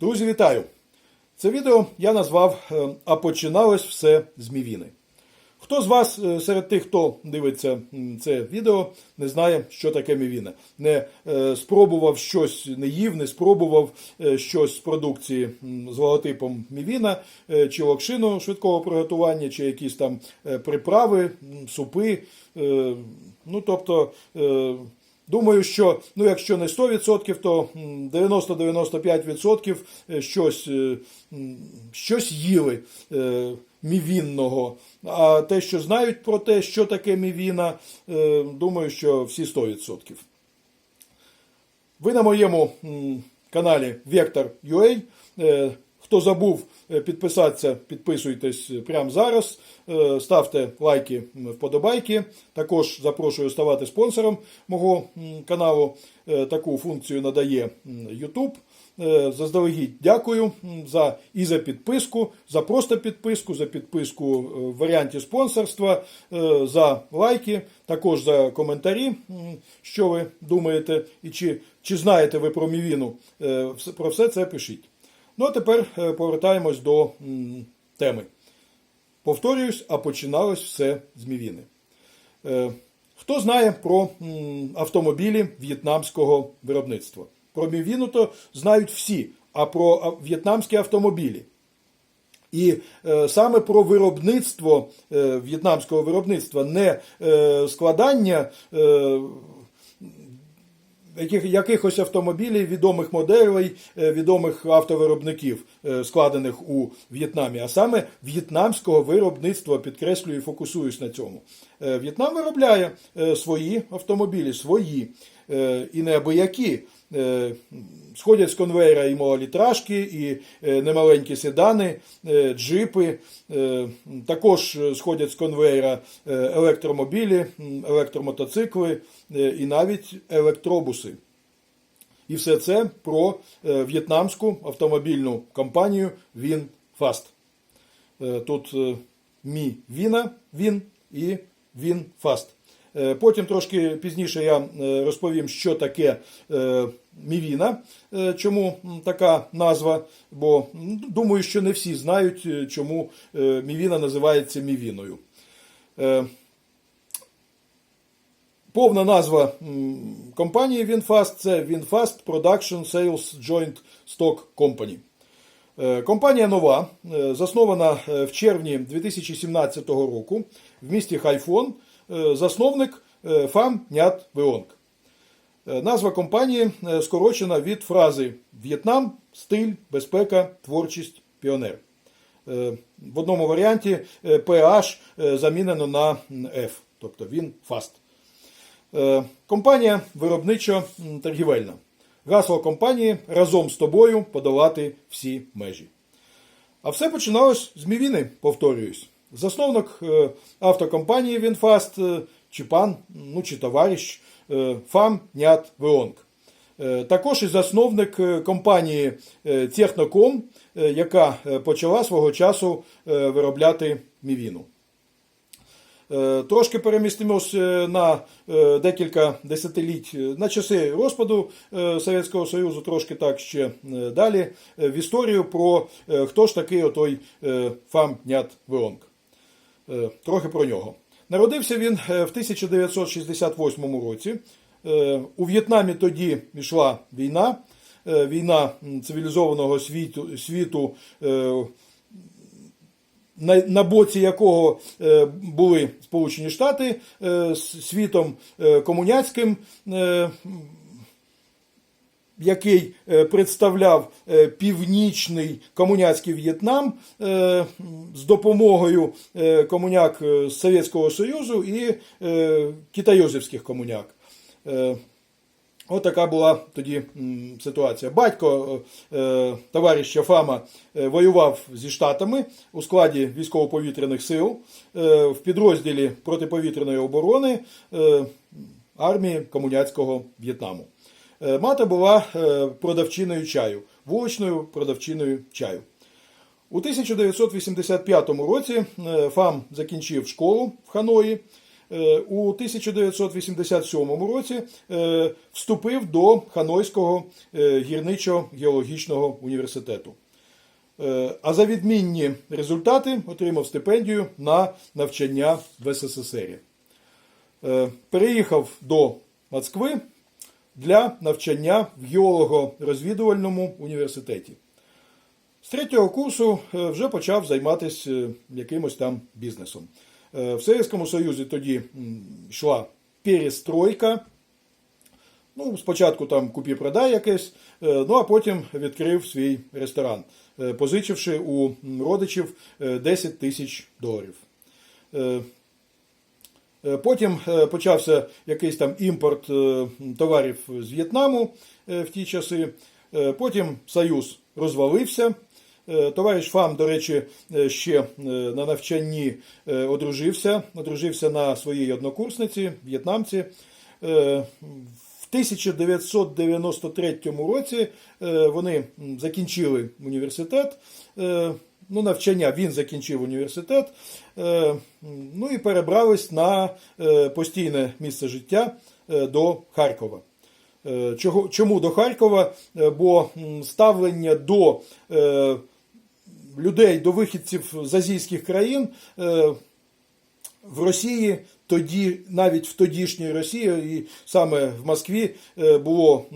Друзі, вітаю! Це відео я назвав е, А починалось все з Мівіни. Хто з вас е, серед тих, хто дивиться це відео, не знає, що таке мівіна? Не е, спробував щось, не їв, не спробував щось з продукції з логотипом мівіна, чи локшину швидкого приготування, чи якісь там приправи, супи. Ну, тобто, Думаю, що ну, якщо не 100%, то 90-95% щось, е, щось їли е, мівінного. А те, що знають про те, що таке мівіна, е, думаю, що всі 100%. Ви на моєму каналі Vector.ua. Е, Хто забув е, підписатися, підписуйтесь прямо зараз. Е, Ставте лайки, вподобайки. Також запрошую ставати спонсором мого каналу. Е, Таку функцію надає YouTube. Заздалегідь дякую за і за підписку, за просто підписку, за підписку в варіанті спонсорства, за лайки, також за коментарі, що ви думаєте, і чи, чи знаєте ви про Мівіну. Про все це пишіть. Ну а тепер е, повертаємось до теми. Повторююсь, а починалось все з Мівіни. Е, Хто знає про автомобілі в'єтнамського виробництва? Про Мівіну то знають всі, а про в'єтнамські автомобілі. І е, саме про виробництво в'єтнамського виробництва, не складання яких, якихось автомобілів, відомих моделей, е, відомих автовиробників, е, складених у В'єтнамі, а саме в'єтнамського виробництва, підкреслюю і фокусуюсь на цьому. Е, В'єтнам виробляє свої автомобілі, свої і неабиякі. Е, Сходять з конвейера і малолітражки, і е, немаленькі седани, е, джипи. Також сходять з конвейера електромобілі, електромотоцикли і навіть електробуси. І все це про в'єтнамську автомобільну компанію. Е, Тут Мі Віна, Він і. Е, Потім трошки пізніше я розповім, що таке Мівіна, е, чому така назва, бо думаю, що не всі знають, е, чому е, Мівіна називається Мівіною. Повна назва компанії VinFast – це VinFast Production Sales Joint Stock Company. Компанія нова, заснована в червні 2017 року в місті Хайфон. Засновник Фам Нят Веонг. Е, Назва компанії е, скорочена від фрази В'єтнам, стиль, безпека, творчість, піонер. Е, В одному варіанті PH замінено на F, тобто він фаст. Компанія виробничо-торгівельна. Гасло компанії разом з тобою подолати всі межі. А все починалось з Мівіни, повторююсь. Засновник автокомпанії Вінфаст, чи пан, ну чи товариш е, Фам Нят Веонг. Е, Також і засновник е, компанії Техноком, яка почала свого часу виробляти Мівіну. Трошки перемістимося на декілька десятиліть на часи розпаду Совєтського Союзу, трошки так ще далі, в історію про хто ж такий отой Фам Нят Веонг. Трохи про нього. Народився він е, в 1968 році. Е, У В'єтнамі тоді йшла війна, е, війна цивілізованого світу, світу на, боці якого були Сполучені Штати з світом комуняцьким, який е, представляв е, північний комуняцький В'єтнам е, з допомогою комуняк з Совєтського Союзу і китайозівських комуняк. От така була тоді ситуація. Батько товариша Фама воював зі Штатами у складі військово-повітряних сил в підрозділі протиповітряної оборони армії комуняцького В'єтнаму. Е, мати була е, продавчиною чаю, вуличною продавчиною чаю. У 1985 році е, Фам закінчив школу в Ханої, у 1987 році вступив до Ханойського гірничо-геологічного університету. А за відмінні результати отримав стипендію на навчання в СССР. Переїхав до Москви для навчання в геолого-розвідувальному університеті. З третього курсу е, вже почав займатися е, якимось там бізнесом. Е, В Совєтському Союзі тоді йшла перестройка. Ну, спочатку там купі-продай якесь, ну а потім відкрив свій ресторан, позичивши у родичів е, 10 тисяч доларів. Е, Потім е, почався якийсь там імпорт е, товарів з В'єтнаму в ті часи. Потім Союз розвалився. Товариш Фам, до речі, ще на навчанні одружився, одружився на своїй однокурсниці, в'єтнамці. В 1993 році вони закінчили університет. Ну, навчання він закінчив університет, е, ну і перебрались на е, постійне місце життя е, до Харкова. Чому до Харкова? Бо ставлення до людей, до вихідців з азійських країн в Росії тоді, навіть в тодішній Росії, і саме в Москві е, було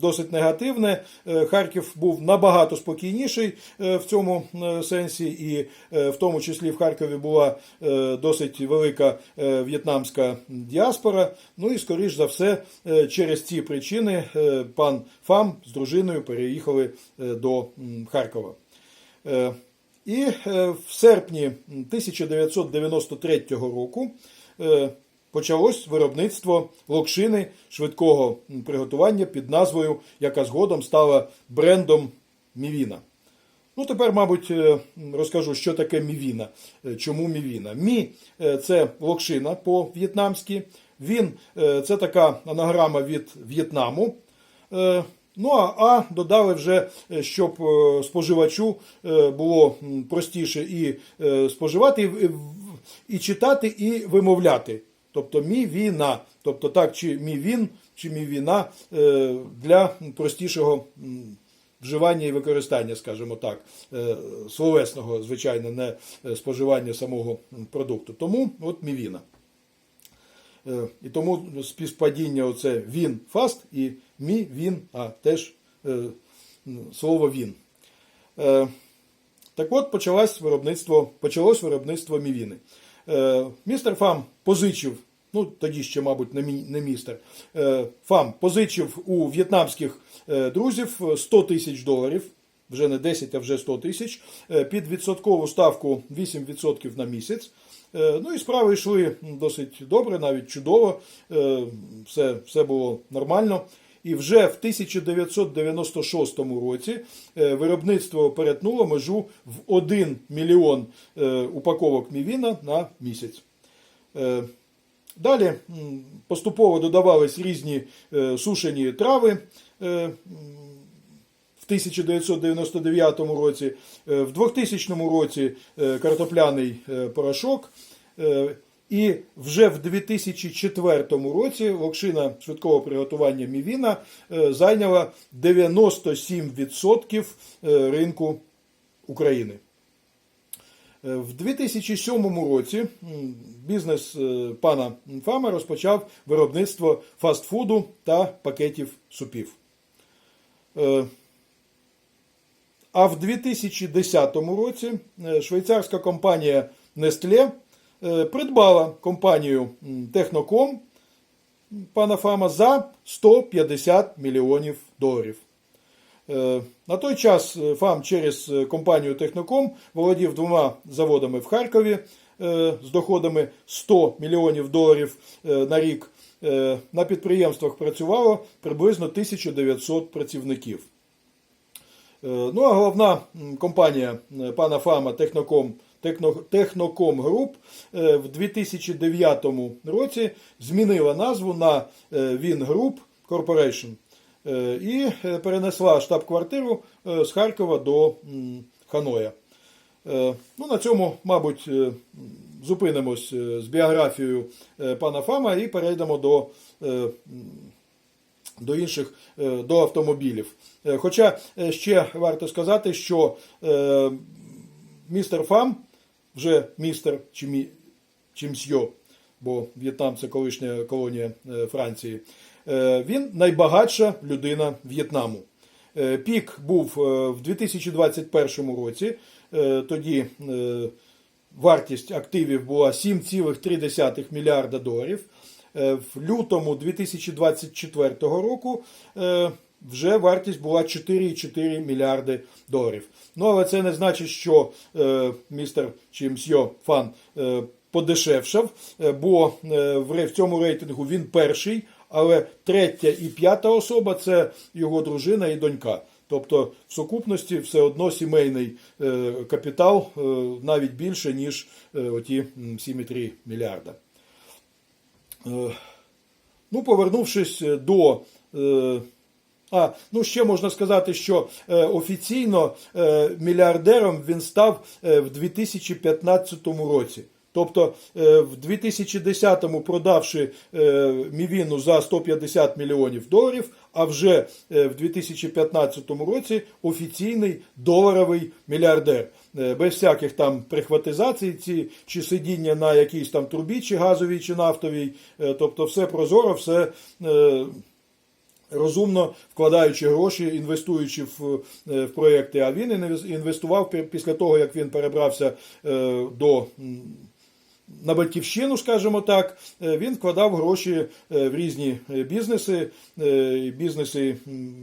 досить негативне. Е, Харків був набагато спокійніший е, в цьому сенсі, і в тому числі в Харкові була досить велика в'єтнамська діаспора. Ну і скоріш за все, через ці причини пан Фам з дружиною переїхали до Харкова. І в серпні 1993 року почалось виробництво локшини швидкого приготування під назвою, яка згодом стала брендом Мівіна. Ну, тепер, мабуть, е, розкажу, що таке мівіна. Е, Чому мівіна? Мі е, це локшина по-в'єтнамськи. Він е, це така анаграма від В'єтнаму. Е, Ну а А додали вже, е, щоб е, споживачу е, було простіше і е, споживати, і, читати, і вимовляти. Тобто мівіна. Тобто так, чи мівін, чи мівіна е, для простішого вживання і використання, скажімо так, е, словесного, звичайно, не е, споживання самого продукту. Тому от мівіна. Е, І тому співпадіння оце він фаст і мі він, а теж слово він. Е, Так от почалось виробництво, почалось виробництво мівіни. Е, Містер Фам позичив, ну тоді ще, мабуть, не, мі- не містер, е, Фам позичив у в'єтнамських е, друзів 100 тисяч доларів, вже не 10, а вже 100 тисяч, е, під відсоткову ставку 8% на місяць. Е, Ну і справи йшли досить добре, навіть чудово, Е, все, все було нормально. І вже в 1996 році е, виробництво перетнуло межу в 1 мільйон е, упаковок мівіна на місяць. Е, Далі поступово додавались різні сушені трави. В 1999 році, в 2000 році картопляний порошок. І вже в 2004 році локшина швидкого приготування мівіна е, зайняла 97% е, ринку України. Е, В 2007 році бізнес пана Фама розпочав виробництво фастфуду та пакетів супів. А в 2010 році швейцарська компанія Nestlé придбала компанію м, Technocom пана Фама за 150 мільйонів доларів. Е, На той час е, ФАМ через е, компанію Техноком володів двома заводами в Харкові е, з доходами 100 мільйонів доларів е, на рік. Е, На підприємствах працювало приблизно 1900 працівників. Е, Ну а головна компанія е, пана Фама Техноком Техно- Техноком Груп е, в 2009 році змінила назву на е, Він Груп Corporation е, і перенесла штаб-квартиру з Харкова до Ханоя. Ну, на цьому, мабуть, зупинимось з біографією пана Фама і перейдемо до, до інших до автомобілів. Хоча ще варто сказати, що містер Фам, вже містер чи, бо В'єтнам це колишня колонія е, Франції, е, він найбагатша людина В'єтнаму. Е, Пік був в 2021 році. Тоді вартість активів була 7,3 мільярда доларів. В лютому 2024 року вже вартість була 4,4 мільярди доларів. Ну, але це не значить, що е, містер чи мсьо Фан е, подешевшав, е, бо е, в цьому рейтингу він перший, але третя і п'ята особа це його дружина і донька. Тобто в сукупності все одно сімейний е, капітал е, навіть більше, ніж е, оті 7,3 мільярда. Е, Ну, повернувшись до. е, А, ну ще можна сказати, що е, офіційно е, мільярдером він став е, в 2015 році. Тобто в 2010-му продавши Мівіну за 150 мільйонів доларів, а вже в 2015 році офіційний доларовий мільярдер. Без всяких там прихватизацій ці, чи сидіння на якійсь там трубі, чи газовій, чи нафтовій. Тобто все прозоро, все. Розумно вкладаючи гроші, інвестуючи в, е, в проєкти. А він інвестував після того, як він перебрався е, до. На батьківщину, скажімо так, е, він вкладав гроші в різні бізнеси. Бізнеси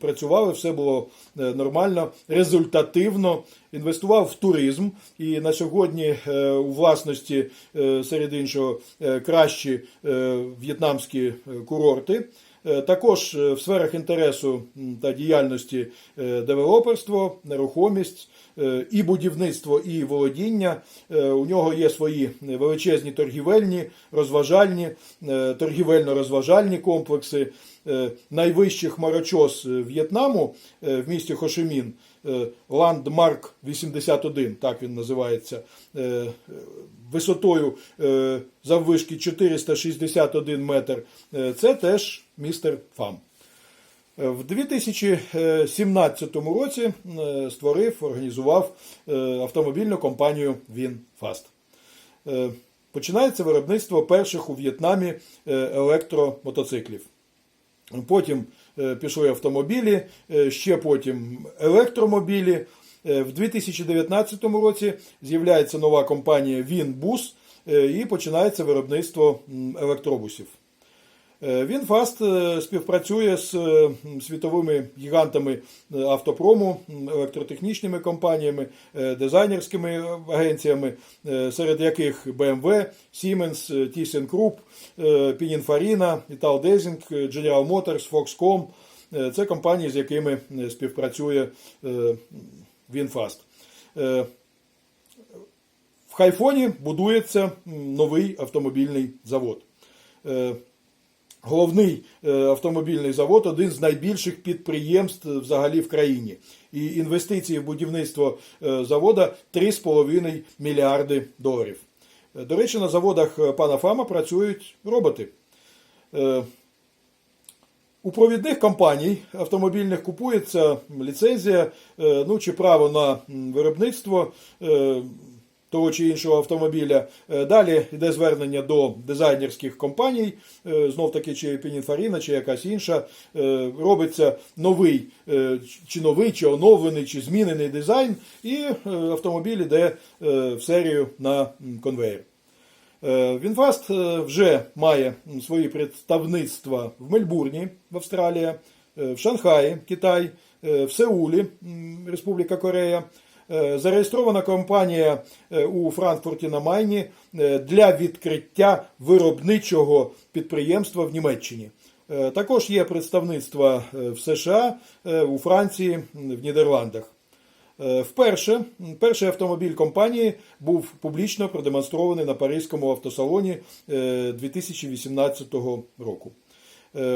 працювали, все було нормально, результативно. Інвестував в туризм, і на сьогодні у власності, серед іншого, кращі в'єтнамські курорти. Е, Також е, в сферах інтересу та діяльності е, девелоперство, нерухомість і будівництво, і володіння. Е, У нього є свої величезні торгівельні, розважальні, е, торгівельно-розважальні комплекси. Е, Найвищий хмарочос е, В'єтнаму е, в місті Хошимін е, Ландмарк 81, так він називається, е, е, висотою е, заввишки 461 метр. Е, Це теж містер Фам. Е, В 2017 році е, створив, організував е, автомобільну компанію. Е, Починається виробництво перших у В'єтнамі електромотоциклів. Потім пішли автомобілі, ще потім електромобілі. В 2019 році з'являється нова компанія Вінбус і починається виробництво електробусів. Е, Вінфаст е, співпрацює з е, світовими гігантами автопрому, електротехнічними компаніями, дизайнерськими агенціями, серед яких BMW, Siemens, ThyssenKrupp, Pininfarina, Italdesign, General Motors, Foxconn. Е, Це компанії, з якими співпрацює Вінфаст. В Хайфоні будується новий автомобільний завод. Головний е, автомобільний завод один з найбільших підприємств взагалі в країні. І інвестиції в будівництво е, завода 3,5 мільярди доларів. Е, До речі, на заводах пана Фама працюють роботи. У провідних компаній автомобільних купується ліцензія ну, чи право на виробництво того чи іншого автомобіля. Е, Далі йде звернення до дизайнерських компаній, е, знов таки, чи Pininfarina, чи якась інша. Е, Робиться новий, чи новий, чи оновлений, чи змінений дизайн, і автомобіль йде в серію на. Е, Вінфаст вже має свої представництва в Мельбурні, в Австралії, в Шанхаї, Китай, в Сеулі, Республіка Корея. Е, Зареєстрована компанія е, у Франкфурті на Майні е, для відкриття виробничого підприємства в Німеччині. Також є представництва в США, у Франції, в Нідерландах. Вперше перший автомобіль компанії був публічно продемонстрований на Паризькому автосалоні е, 2018 року.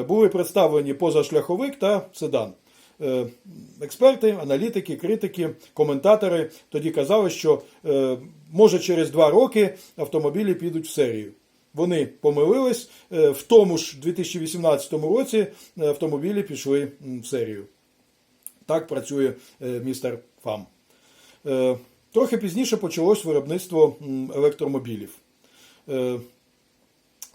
Були представлені позашляховик та седан. Е, Експерти, аналітики, критики, коментатори тоді казали, що е, може через два роки автомобілі підуть в серію. Вони помилились. Е, В тому ж 2018 році автомобілі пішли в серію. Так працює містер ФАМ. Трохи пізніше почалось виробництво електромобілів.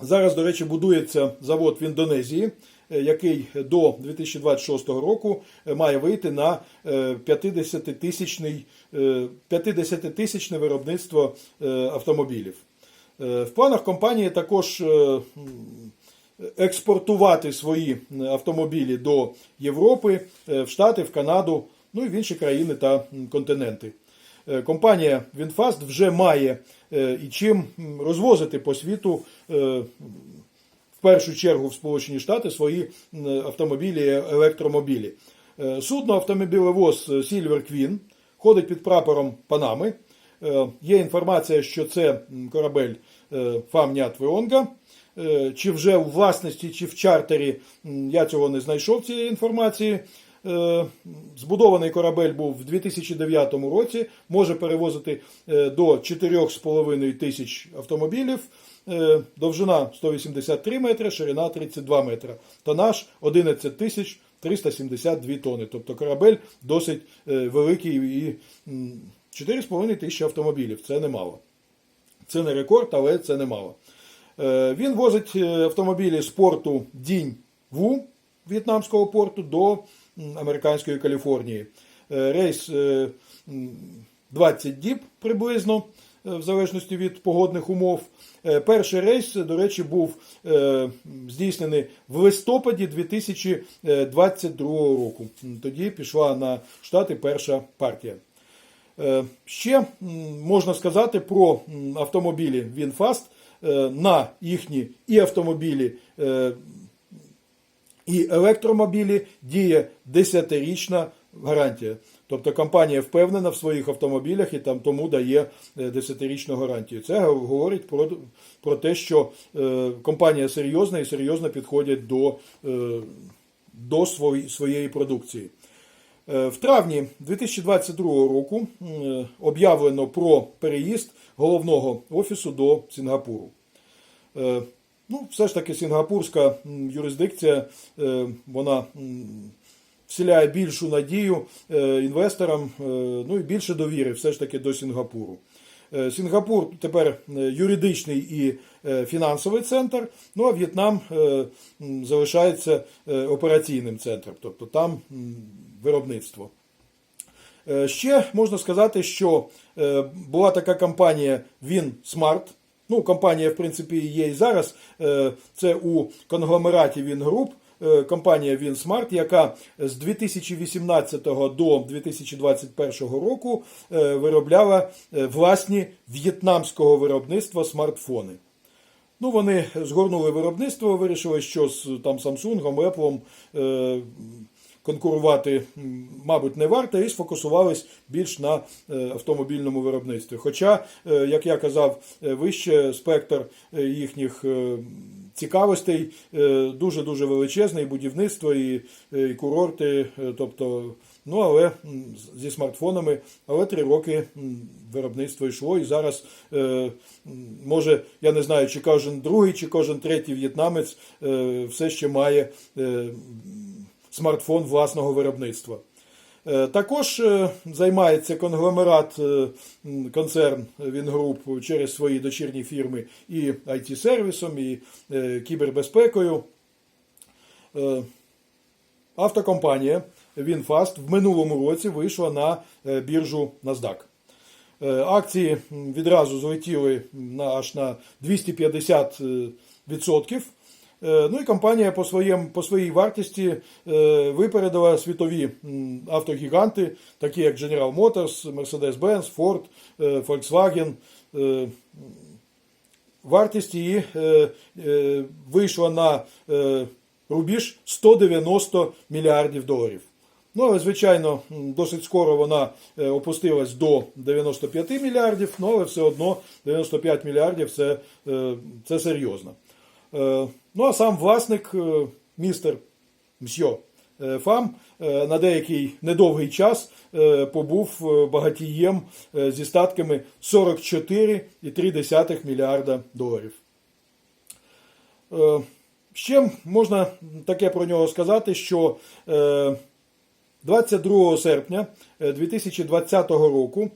Зараз, до речі, будується завод в Індонезії, який до 2026 року е, має вийти на 50-тисячний 50-тисячне виробництво е, автомобілів. Е, В планах компанії також е, експортувати свої автомобілі до Європи, е, в Штати, в Канаду, ну і в інші країни та континенти. Е, Компанія VinFast вже має е, і чим розвозити по світу е, першу чергу в Сполучені Штати свої автомобілі, електромобілі. Е, Судно автомобілевоз Silver Queen ходить під прапором Панами. Е, Є інформація, що це корабель е, Фамнят Веонга. Чи вже у власності, чи в чартері, я цього не знайшов цієї інформації. Збудований корабель був в 2009 році, може перевозити до 4,5 тисяч автомобілів, довжина 183 метри, ширина 32 метра, тонаж 11 тисяч 372 тони. Тобто корабель досить е, великий і 4,5 тисячі автомобілів. Це немало. Це не рекорд, але це немало. Е, Він возить е, автомобілі з порту Дінь Ву в'єтнамського порту до американської Каліфорнії. Е, Рейс е, 20 діб приблизно, е, в залежності від погодних умов. Е, Перший рейс, до речі, був е, здійснений в листопаді 2022 року. Тоді пішла на Штати перша партія. Е, Ще можна сказати про автомобілі е, на їхні і автомобілі, е, і електромобілі діє 10-річна гарантія. Тобто компанія впевнена в своїх автомобілях і там тому дає е, 10-річну гарантію. Це говорить про, про те, що е, компанія серйозна і серйозно підходить до, е, до свої- своєї продукції. Е, В травні 2022 року м, об'явлено про переїзд головного офісу до Сінгапуру. Е, Ну, все ж таки, сінгапурська юрисдикція, е, вона вселяє більшу надію е, інвесторам, е, ну і більше довіри все ж таки до Сінгапуру. Е, Сінгапур тепер юридичний і фінансовий центр, ну а В'єтнам залишається операційним центром, тобто там виробництво. Ще можна сказати, що була така компанія WinSmart. Ну, компанія, в принципі, є і зараз. Це у конгломераті WinGroup. Е, Компанія WinSmart, яка з 2018 до 2021 року е, виробляла е, власні в'єтнамського виробництва смартфони. Ну, вони згорнули виробництво, вирішили, що з там Samsung, Apple конкурувати, мабуть, не варто, і сфокусувались більш на е, автомобільному виробництві. Хоча, е, як я казав, е, вище спектр їхніх цікавостей е, дуже-дуже величезний, і будівництво, і, і курорти, тобто, ну, але зі смартфонами, але три роки виробництво йшло, і зараз, може, я не знаю, чи кожен другий, чи кожен третій в'єтнамець все ще має смартфон власного виробництва. Е, Також е, займається конгломерат е, концерн Вінгруп через свої дочірні фірми і IT-сервісом, і е, кібербезпекою. Автокомпанія VinFast в минулому році вийшла на біржу NASDAQ. Акції відразу злетіли на аж на 250 е, відсотків. Е, Ну і компанія по, своєм, по своїй вартості е, випередила світові автогіганти, такі як General Motors, Mercedes-Benz, Ford, е, Volkswagen. Е, Вартість її е, е, вийшла на е, рубіж 190 мільярдів доларів. Ну, але, звичайно, досить скоро вона е, опустилась до 95 мільярдів, ну, але все одно 95 мільярдів це, е, це серйозно. Е, Ну, а сам власник, е, містер Мсьо е, Фам на деякий недовгий час побув багатієм зі статками 44,3 мільярда доларів. Ще можна таке про нього сказати, що е, 22 серпня е, 2020 року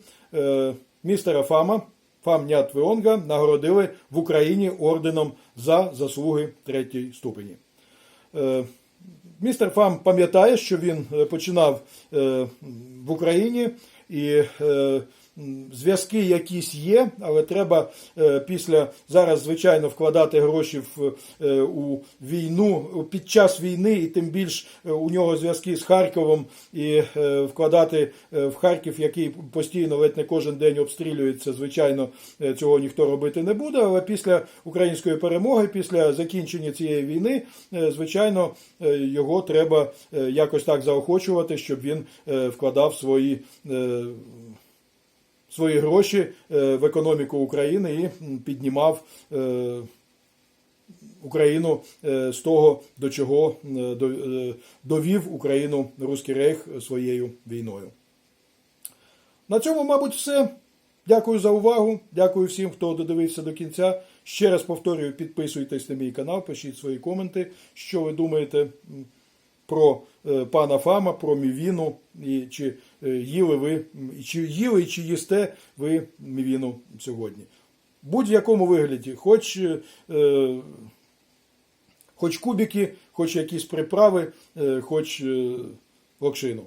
містера Фама, Фам Нят Веонга, нагородили в Україні орденом за заслуги третій ступені. Е, Містер Фам пам'ятає, що він е, починав е, в Україні і зв'язки якісь є, але треба е, після зараз, звичайно, вкладати гроші в, е, у війну під час війни, і тим більш е, у нього зв'язки з Харковом і вкладати в Харків, який постійно ледь не кожен день обстрілюється. Звичайно, цього ніхто робити не буде. Але після української перемоги, після закінчення цієї війни, звичайно, його треба якось так заохочувати, щоб він вкладав свої. Свої гроші е, в економіку України і піднімав е, Україну е, з того, до чого до- довів Україну Руський Рейх своєю війною. На цьому, мабуть, все. Дякую за увагу. Дякую всім, хто додивився до кінця. Ще раз повторюю, підписуйтесь на мій канал, пишіть свої коменти, що ви думаєте про е, пана Фама, про Мівіну, і чи е, їли ви, чи їли чи їсте ви Мівіну сьогодні. Будь-якому вигляді, хоч, е, хоч кубики, хоч якісь приправи, е, хоч е, локшину.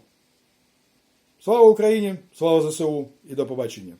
Слава Україні! Слава ЗСУ і до побачення!